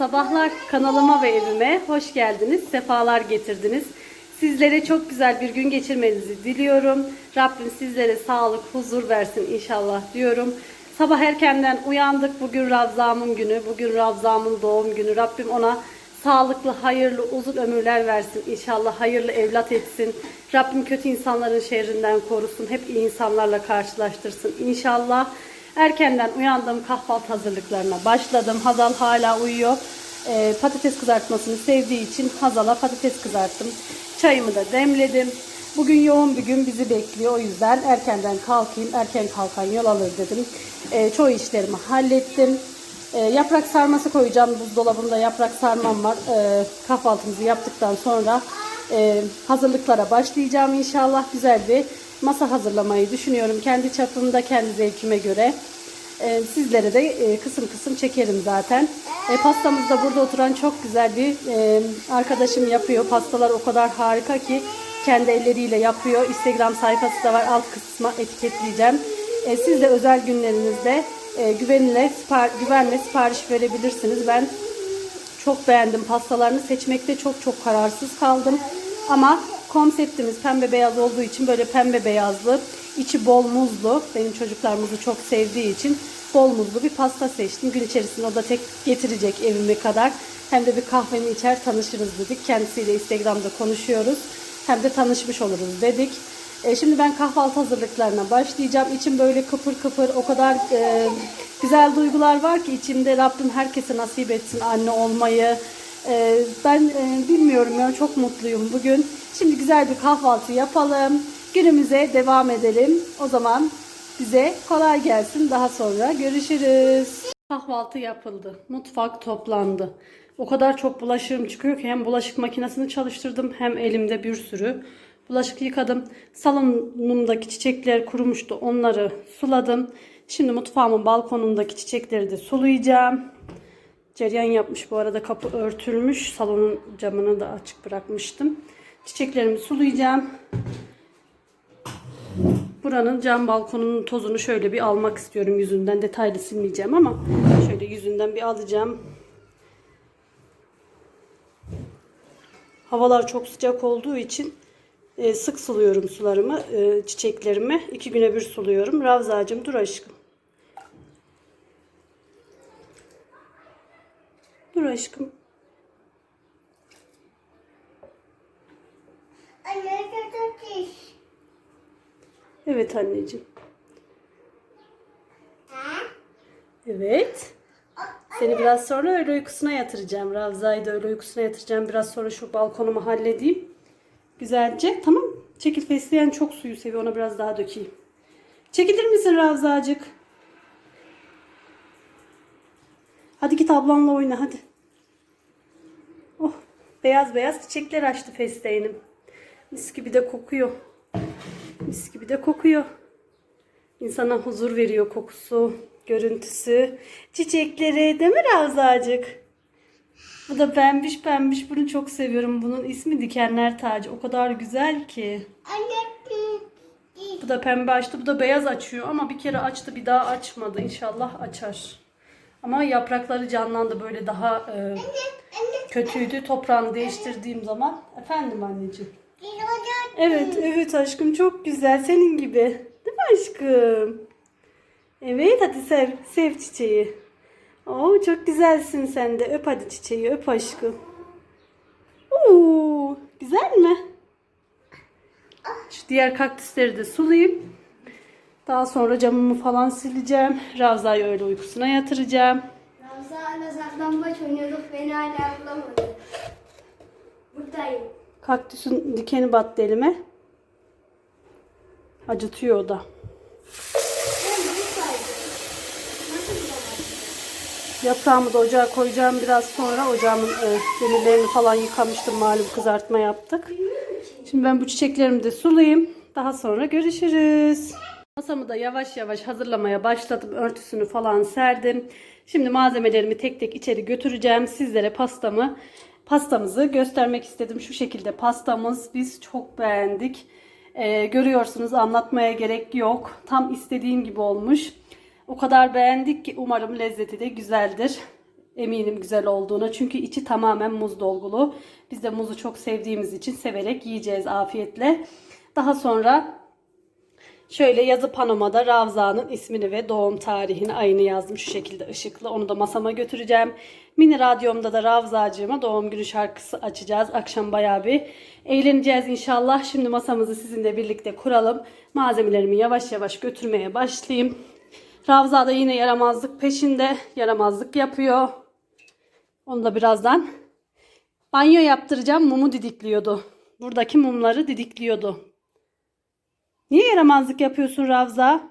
Sabahlar kanalıma ve evime hoş geldiniz. Sefalar getirdiniz. Sizlere çok güzel bir gün geçirmenizi diliyorum. Rabbim sizlere sağlık, huzur versin inşallah diyorum. Sabah erkenden uyandık. Bugün Ravzam'ın günü. Bugün Ravzam'ın doğum günü. Rabbim ona sağlıklı, hayırlı, uzun ömürler versin. İnşallah hayırlı evlat etsin. Rabbim kötü insanların şerrinden korusun. Hep iyi insanlarla karşılaştırsın. İnşallah. Erkenden uyandım kahvaltı hazırlıklarına başladım. Hazal hala uyuyor. Ee, patates kızartmasını sevdiği için Hazal'a patates kızarttım. Çayımı da demledim. Bugün yoğun bir gün bizi bekliyor. O yüzden erkenden kalkayım. Erken kalkan yol alır dedim. Ee, çoğu işlerimi hallettim. Ee, yaprak sarması koyacağım. Buzdolabında yaprak sarmam var. Ee, kahvaltımızı yaptıktan sonra e, hazırlıklara başlayacağım inşallah. Güzel bir masa hazırlamayı düşünüyorum. Kendi çapımda, kendi zevkime göre. Ee, sizlere de e, kısım kısım çekerim zaten. E, pastamız da burada oturan çok güzel bir e, arkadaşım yapıyor. Pastalar o kadar harika ki kendi elleriyle yapıyor. Instagram sayfası da var. Alt kısma etiketleyeceğim. E, siz de özel günlerinizde e, güvenle, sipar, güvenle sipariş verebilirsiniz. Ben çok beğendim pastalarını. Seçmekte çok çok kararsız kaldım. Ama konseptimiz pembe beyaz olduğu için böyle pembe beyazlı, içi bol muzlu. Benim çocuklar muzu çok sevdiği için bol muzlu bir pasta seçtim. Gün içerisinde o da tek getirecek evime kadar. Hem de bir kahvemi içer tanışırız dedik. Kendisiyle Instagram'da konuşuyoruz. Hem de tanışmış oluruz dedik. E, şimdi ben kahvaltı hazırlıklarına başlayacağım. İçim böyle kıpır kıpır o kadar e, güzel duygular var ki içimde Rabbim herkese nasip etsin anne olmayı. E, ben e, bilmiyorum ya çok mutluyum bugün. Şimdi güzel bir kahvaltı yapalım. Günümüze devam edelim. O zaman bize kolay gelsin. Daha sonra görüşürüz. Kahvaltı yapıldı. Mutfak toplandı. O kadar çok bulaşığım çıkıyor ki hem bulaşık makinesini çalıştırdım hem elimde bir sürü bulaşık yıkadım. Salonumdaki çiçekler kurumuştu. Onları suladım. Şimdi mutfağımın balkonundaki çiçekleri de sulayacağım. Ceryan yapmış bu arada kapı örtülmüş. Salonun camını da açık bırakmıştım. Çiçeklerimi sulayacağım. Buranın cam balkonunun tozunu şöyle bir almak istiyorum yüzünden. Detaylı silmeyeceğim ama şöyle yüzünden bir alacağım. Havalar çok sıcak olduğu için e, sık suluyorum sularımı, e, çiçeklerimi. İki güne bir suluyorum. Ravzacığım dur aşkım. Dur aşkım. Anne kötü diş. Evet anneciğim. Evet. Seni biraz sonra öğle uykusuna yatıracağım. Ravza'yı da öğle uykusuna yatıracağım. Biraz sonra şu balkonumu halledeyim. Güzelce. Tamam. Çekil fesleğen çok suyu seviyor. Ona biraz daha dökeyim. Çekilir misin Ravzacık? Hadi git ablanla oyna hadi. Oh beyaz beyaz çiçekler açtı fesleğenim. Mis gibi de kokuyor. Mis gibi de kokuyor. İnsana huzur veriyor kokusu, görüntüsü, çiçekleri değil mi Ravzacık? Bu da pembiş pembiş. Bunu çok seviyorum. Bunun ismi dikenler tacı. O kadar güzel ki. Anne. Bu da pembe açtı. Bu da beyaz açıyor ama bir kere açtı bir daha açmadı. İnşallah açar. Ama yaprakları canlandı böyle daha e, kötüydü. Toprağını değiştirdiğim zaman. Efendim anneciğim. Evet, evet aşkım çok güzel. Senin gibi. Değil mi aşkım? Evet hadi sev, sev çiçeği. Oo çok güzelsin sen de. Öp hadi çiçeği, öp aşkım. Oo, güzel mi? Şu diğer kaktüsleri de sulayayım. Daha sonra camımı falan sileceğim. Ravza'yı öyle uykusuna yatıracağım. Ramza ile saklambaç oynuyorduk. Beni hala bulamadı. Buradayım. Kaktüsün dikeni battı elime. Acıtıyor o da. Yaprağımı da ocağa koyacağım biraz sonra. Ocağımın e, demirlerini falan yıkamıştım. Malum kızartma yaptık. Şimdi ben bu çiçeklerimi de sulayayım. Daha sonra görüşürüz. Masamı da yavaş yavaş hazırlamaya başladım. Örtüsünü falan serdim. Şimdi malzemelerimi tek tek içeri götüreceğim. Sizlere pastamı pastamızı göstermek istedim. Şu şekilde pastamız biz çok beğendik. E, görüyorsunuz anlatmaya gerek yok. Tam istediğim gibi olmuş. O kadar beğendik ki umarım lezzeti de güzeldir. eminim güzel olduğuna. Çünkü içi tamamen muz dolgulu. Biz de muzu çok sevdiğimiz için severek yiyeceğiz afiyetle. Daha sonra Şöyle yazı panomada Ravza'nın ismini ve doğum tarihini, ayını yazdım şu şekilde ışıklı. Onu da masama götüreceğim. Mini radyomda da Ravzacığıma doğum günü şarkısı açacağız. Akşam bayağı bir eğleneceğiz inşallah. Şimdi masamızı sizinle birlikte kuralım. Malzemelerimi yavaş yavaş götürmeye başlayayım. Ravza da yine yaramazlık peşinde. Yaramazlık yapıyor. Onu da birazdan banyo yaptıracağım. Mumu didikliyordu. Buradaki mumları didikliyordu. Niye yaramazlık yapıyorsun Ravza?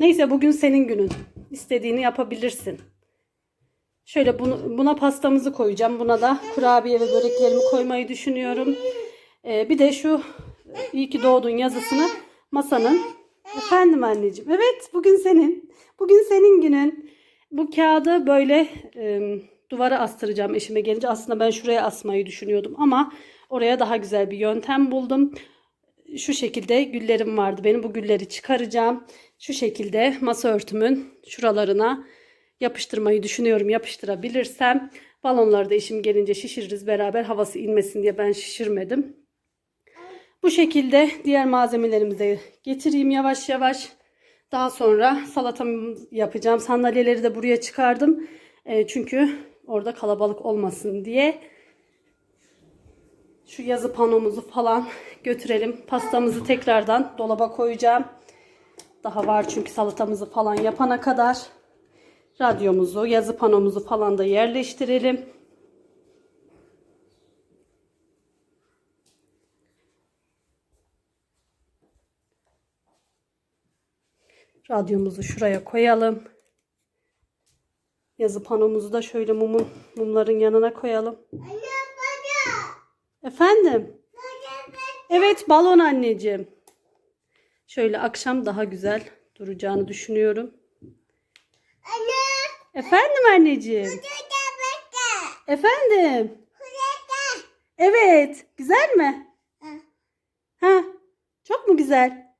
Neyse bugün senin günün. İstediğini yapabilirsin. Şöyle bunu, buna pastamızı koyacağım. Buna da kurabiye ve böreklerimi koymayı düşünüyorum. Ee, bir de şu iyi ki doğdun yazısını masanın. Efendim anneciğim. Evet bugün senin. Bugün senin günün. Bu kağıdı böyle e, duvara astıracağım eşime gelince. Aslında ben şuraya asmayı düşünüyordum ama oraya daha güzel bir yöntem buldum şu şekilde güllerim vardı. Benim bu gülleri çıkaracağım. Şu şekilde masa örtümün şuralarına yapıştırmayı düşünüyorum. Yapıştırabilirsem balonları da işim gelince şişiririz beraber havası inmesin diye ben şişirmedim. Bu şekilde diğer malzemelerimizi getireyim yavaş yavaş. Daha sonra salatamı yapacağım. Sandalyeleri de buraya çıkardım. E, çünkü orada kalabalık olmasın diye. Şu yazı panomuzu falan götürelim. Pastamızı tekrardan dolaba koyacağım. Daha var çünkü salatamızı falan yapana kadar. Radyomuzu, yazı panomuzu falan da yerleştirelim. Radyomuzu şuraya koyalım. Yazı panomuzu da şöyle mumun, mumların yanına koyalım. Efendim? Evet balon anneciğim. Şöyle akşam daha güzel duracağını düşünüyorum. Efendim anneciğim? Efendim? Evet. Güzel mi? Ha? Çok mu güzel?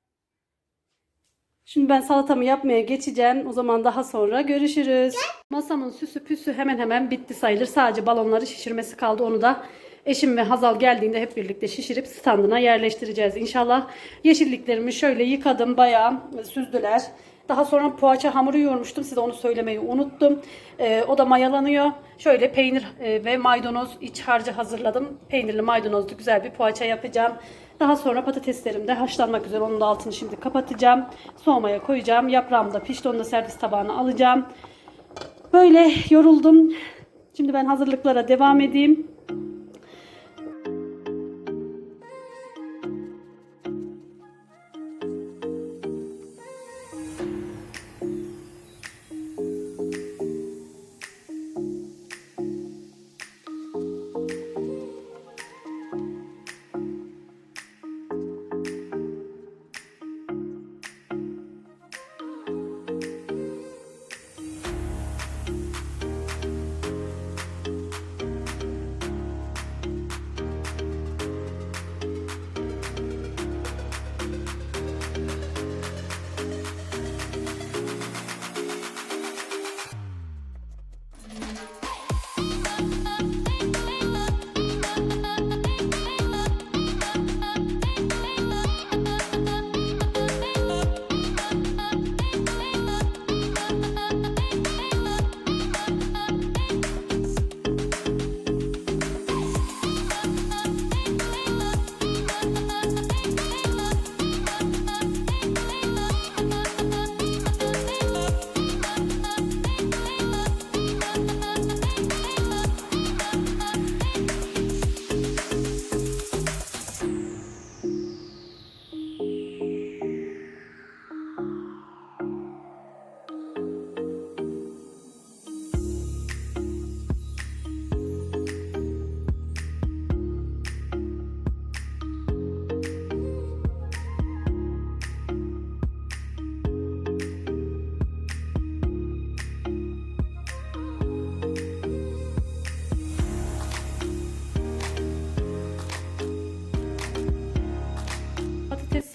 Şimdi ben salatamı yapmaya geçeceğim. O zaman daha sonra görüşürüz. Masamın süsü püsü hemen hemen bitti sayılır. Sadece balonları şişirmesi kaldı. Onu da eşim ve Hazal geldiğinde hep birlikte şişirip standına yerleştireceğiz. İnşallah yeşilliklerimi şöyle yıkadım. Bayağı süzdüler. Daha sonra poğaça hamuru yoğurmuştum. Size onu söylemeyi unuttum. Ee, o da mayalanıyor. Şöyle peynir e, ve maydanoz iç harcı hazırladım. Peynirli maydanozlu güzel bir poğaça yapacağım. Daha sonra patateslerim de haşlanmak üzere. Onun da altını şimdi kapatacağım. Soğumaya koyacağım. Yaprağım da pişti. Onu da servis tabağına alacağım. Böyle yoruldum. Şimdi ben hazırlıklara devam edeyim.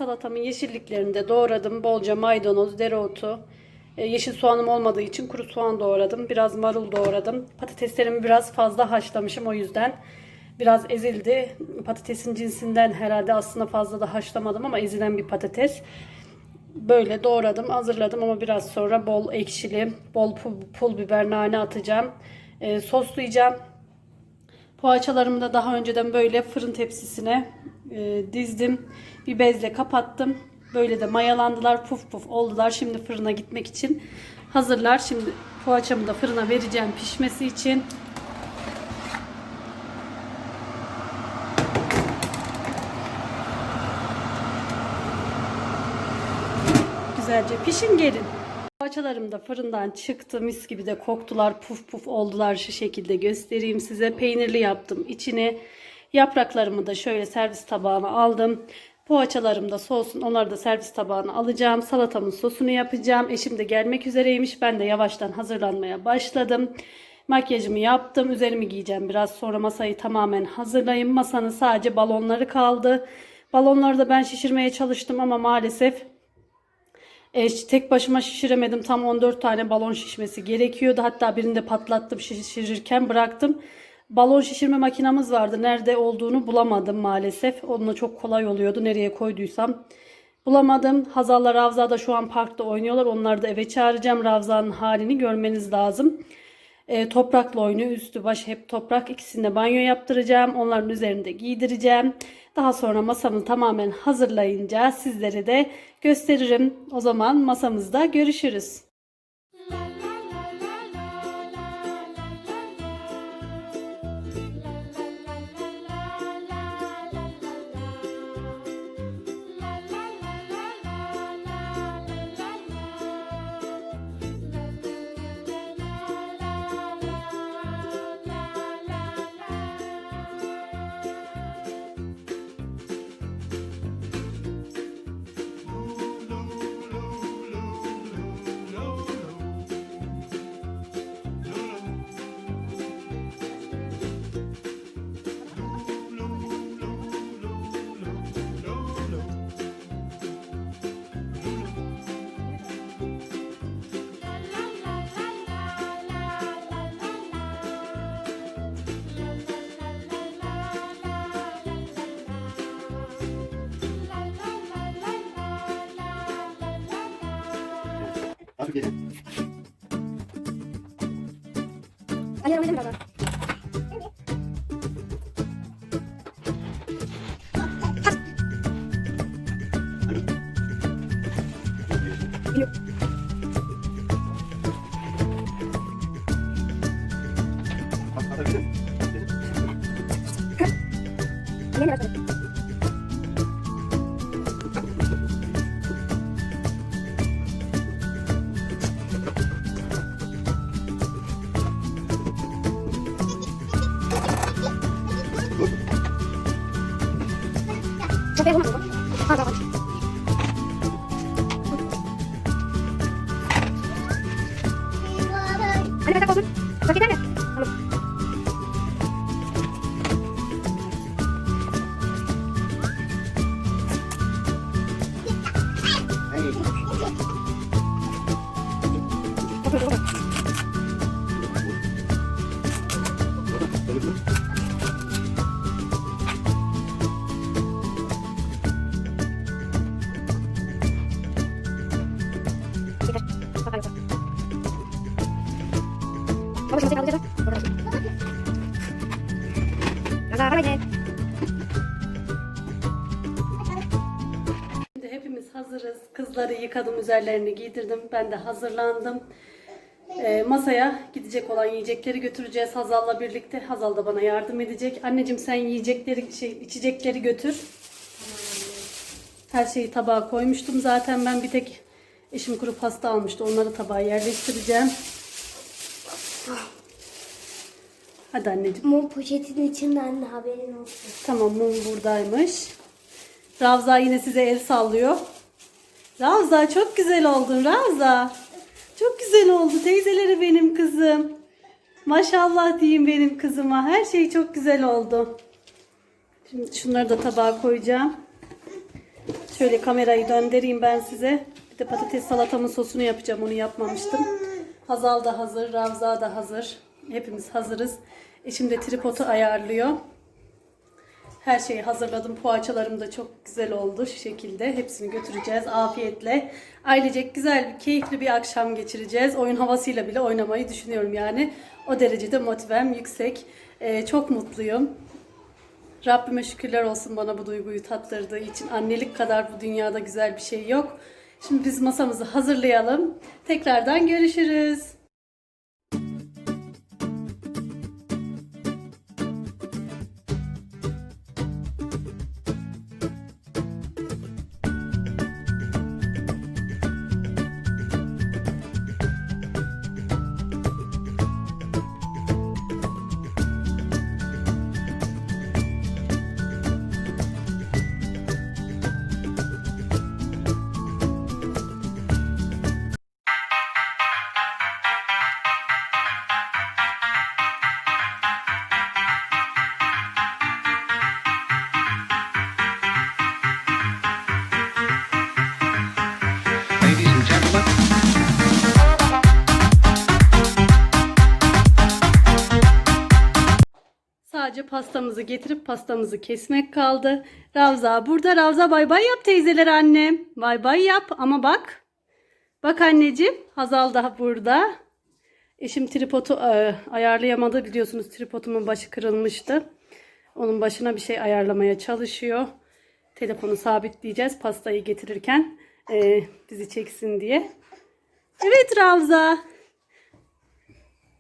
Salatamın yeşilliklerini de doğradım. Bolca maydanoz, dereotu, E, yeşil soğanım olmadığı için kuru soğan doğradım. Biraz marul doğradım. Patateslerimi biraz fazla haşlamışım o yüzden. Biraz ezildi. Patatesin cinsinden herhalde aslında fazla da haşlamadım ama ezilen bir patates. Böyle doğradım, hazırladım ama biraz sonra bol ekşili, bol pul, pul biber, nane atacağım. E, soslayacağım. Poğaçalarımı da daha önceden böyle fırın tepsisine e, dizdim. Bir bezle kapattım. Böyle de mayalandılar, puf puf oldular. Şimdi fırına gitmek için hazırlar. Şimdi poğaçamı da fırına vereceğim pişmesi için. Güzelce pişin gelin. Poğaçalarım da fırından çıktı. Mis gibi de koktular. Puf puf oldular. Şu şekilde göstereyim size. Peynirli yaptım içine. Yapraklarımı da şöyle servis tabağına aldım. Poğaçalarım da soğusun. Onları da servis tabağına alacağım. Salatamın sosunu yapacağım. Eşim de gelmek üzereymiş. Ben de yavaştan hazırlanmaya başladım. Makyajımı yaptım. Üzerimi giyeceğim. Biraz sonra masayı tamamen hazırlayayım. Masanın sadece balonları kaldı. Balonları da ben şişirmeye çalıştım ama maalesef e, tek başıma şişiremedim. Tam 14 tane balon şişmesi gerekiyordu. Hatta birini de patlattım şişirirken bıraktım. Balon şişirme makinamız vardı. Nerede olduğunu bulamadım maalesef. Onunla çok kolay oluyordu. Nereye koyduysam. Bulamadım. Hazal'la Ravza da şu an parkta oynuyorlar. Onları da eve çağıracağım. Ravza'nın halini görmeniz lazım. E, toprakla oynuyor. Üstü baş hep toprak. İkisinde banyo yaptıracağım. Onların üzerinde giydireceğim. Daha sonra masamı tamamen hazırlayınca sizlere de gösteririm. O zaman masamızda görüşürüz. 아, 저기. 아니야, 회장 나가. Yıkadım, üzerlerini giydirdim. Ben de hazırlandım. Ee, masaya gidecek olan yiyecekleri götüreceğiz Hazal'la birlikte. Hazal da bana yardım edecek. Anneciğim sen yiyecekleri, şey, içecekleri götür. Her şeyi tabağa koymuştum zaten. Ben bir tek eşim kuru pasta almıştı. Onları tabağa yerleştireceğim. Hadi anneciğim. Mum poşetin içinde anne haberin olsun. Tamam mum buradaymış. Ravza yine size el sallıyor. Ravza çok güzel oldun Ravza. Çok güzel oldu teyzeleri benim kızım. Maşallah diyeyim benim kızıma. Her şey çok güzel oldu. Şimdi şunları da tabağa koyacağım. Şöyle kamerayı döndüreyim ben size. Bir de patates salatamın sosunu yapacağım. Onu yapmamıştım. Hazal da hazır. Ravza da hazır. Hepimiz hazırız. Eşim de tripodu ayarlıyor. Her şeyi hazırladım. Poğaçalarım da çok güzel oldu şu şekilde. Hepsini götüreceğiz afiyetle. Ailecek güzel, keyifli bir akşam geçireceğiz. Oyun havasıyla bile oynamayı düşünüyorum yani. O derecede motivem yüksek. Ee, çok mutluyum. Rabbime şükürler olsun bana bu duyguyu tattırdığı için. Annelik kadar bu dünyada güzel bir şey yok. Şimdi biz masamızı hazırlayalım. Tekrardan görüşürüz. Pastamızı getirip pastamızı kesmek kaldı. Ravza burada. Ravza bay bay yap teyzeler annem. Bay bay yap ama bak. Bak anneciğim. Hazal da burada. Eşim tripodu e, ayarlayamadı. Biliyorsunuz tripodumun başı kırılmıştı. Onun başına bir şey ayarlamaya çalışıyor. Telefonu sabitleyeceğiz pastayı getirirken e, bizi çeksin diye. Evet Ravza.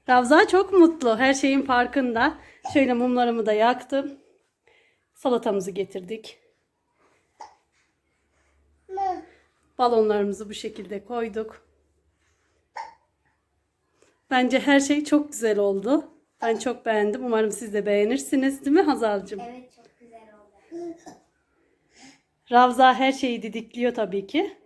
Ravza çok mutlu. Her şeyin farkında. Şöyle mumlarımı da yaktım. Salatamızı getirdik. Balonlarımızı bu şekilde koyduk. Bence her şey çok güzel oldu. Ben çok beğendim. Umarım siz de beğenirsiniz. Değil mi Hazal'cığım? Evet çok güzel oldu. Ravza her şeyi didikliyor tabii ki.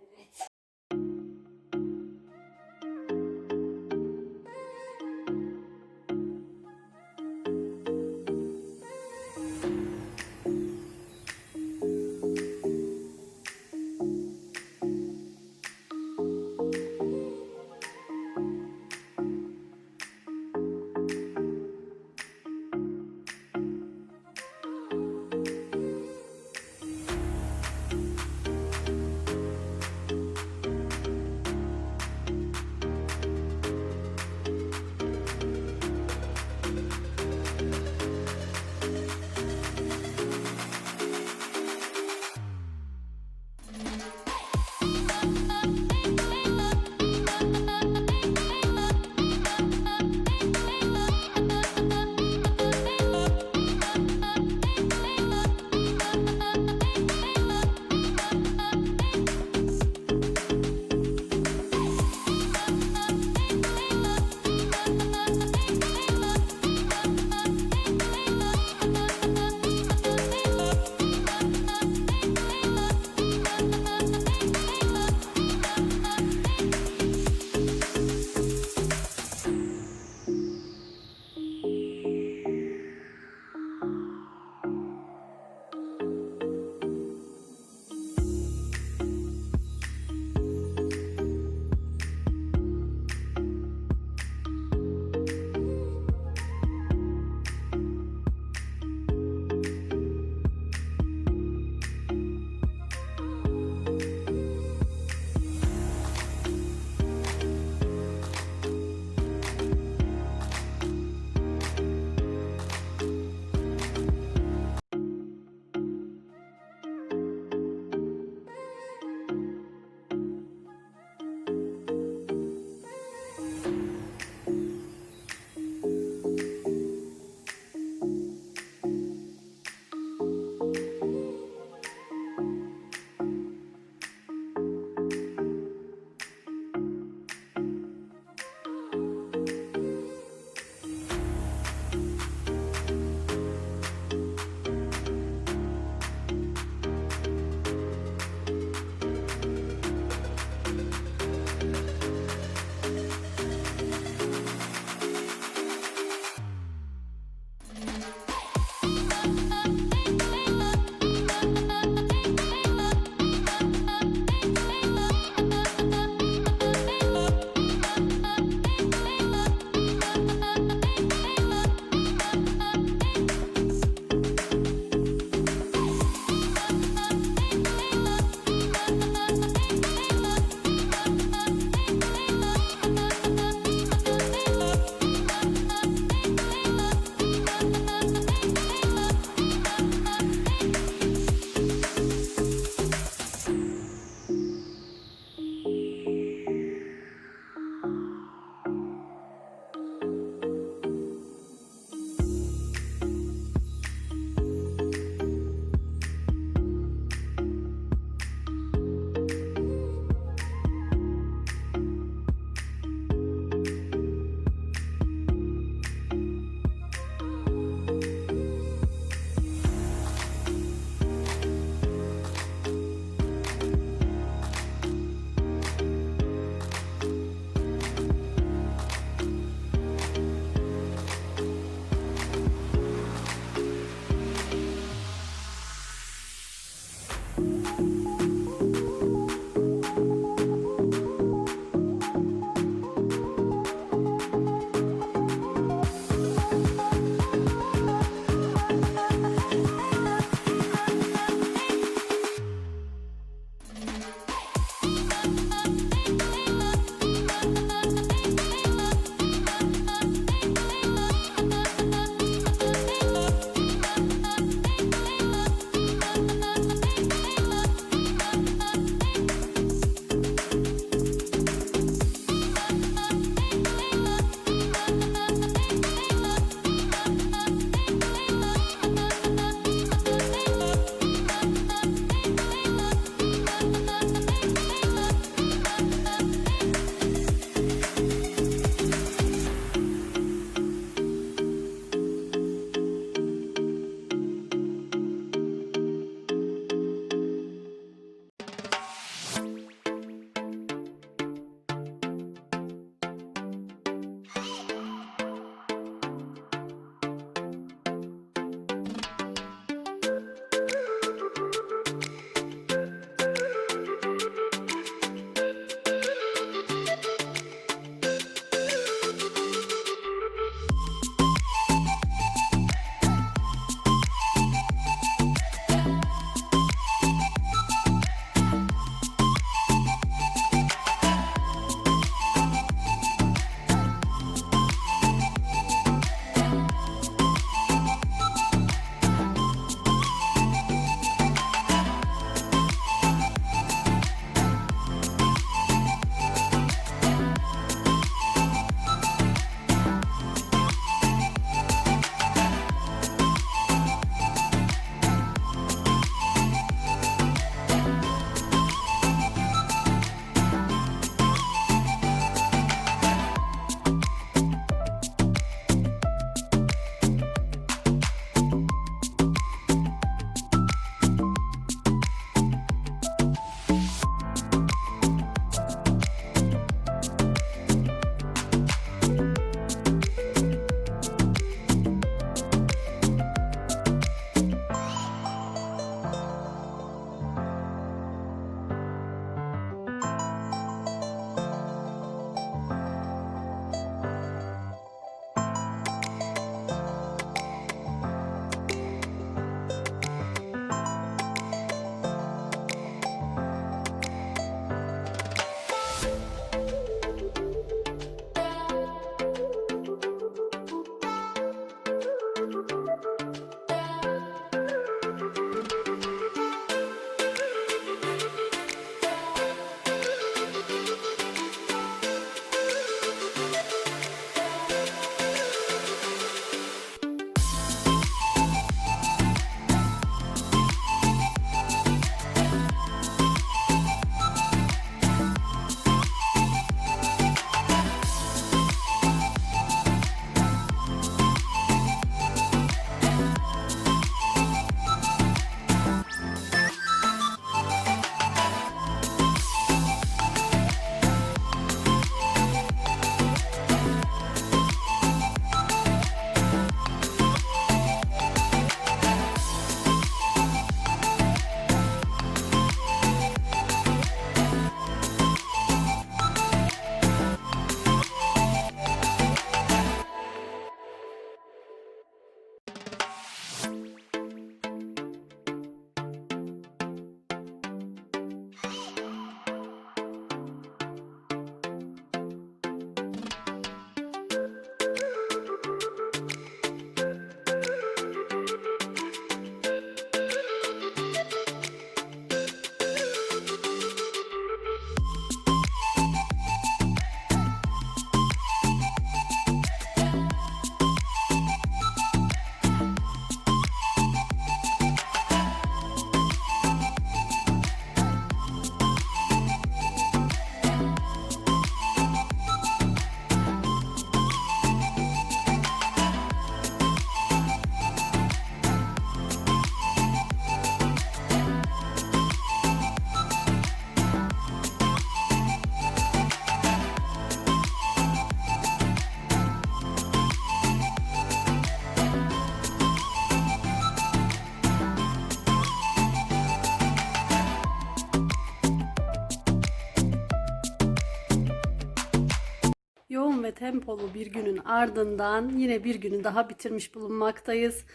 Tempolu bir günün ardından yine bir günü daha bitirmiş bulunmaktayız.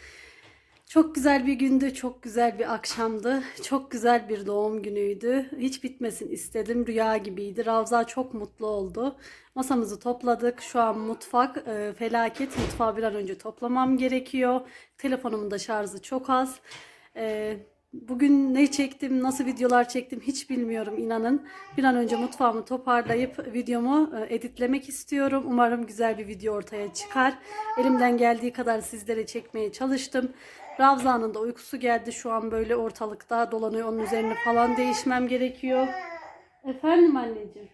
Çok güzel bir gündü, çok güzel bir akşamdı. Çok güzel bir doğum günüydü. Hiç bitmesin istedim. Rüya gibiydi. Ravza çok mutlu oldu. Masamızı topladık. Şu an mutfak e, felaket. Mutfağı bir an önce toplamam gerekiyor. Telefonumun da şarjı çok az. E, bugün ne çektim, nasıl videolar çektim hiç bilmiyorum inanın. Bir an önce mutfağımı toparlayıp videomu e, editlemek istiyorum. Umarım güzel bir video ortaya çıkar. Elimden geldiği kadar sizlere çekmeye çalıştım. Ravza'nın da uykusu geldi. Şu an böyle ortalıkta dolanıyor. Onun üzerini falan değişmem gerekiyor. Efendim anneciğim.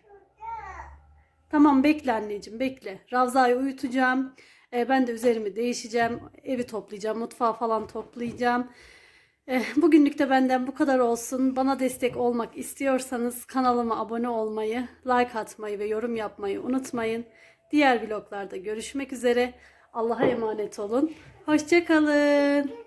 Tamam bekle anneciğim bekle. Ravza'yı uyutacağım. Ee, ben de üzerimi değişeceğim. Evi toplayacağım. Mutfağı falan toplayacağım. Ee, bugünlük de benden bu kadar olsun. Bana destek olmak istiyorsanız kanalıma abone olmayı, like atmayı ve yorum yapmayı unutmayın. Diğer vloglarda görüşmek üzere. Allah'a emanet olun. Hoşçakalın.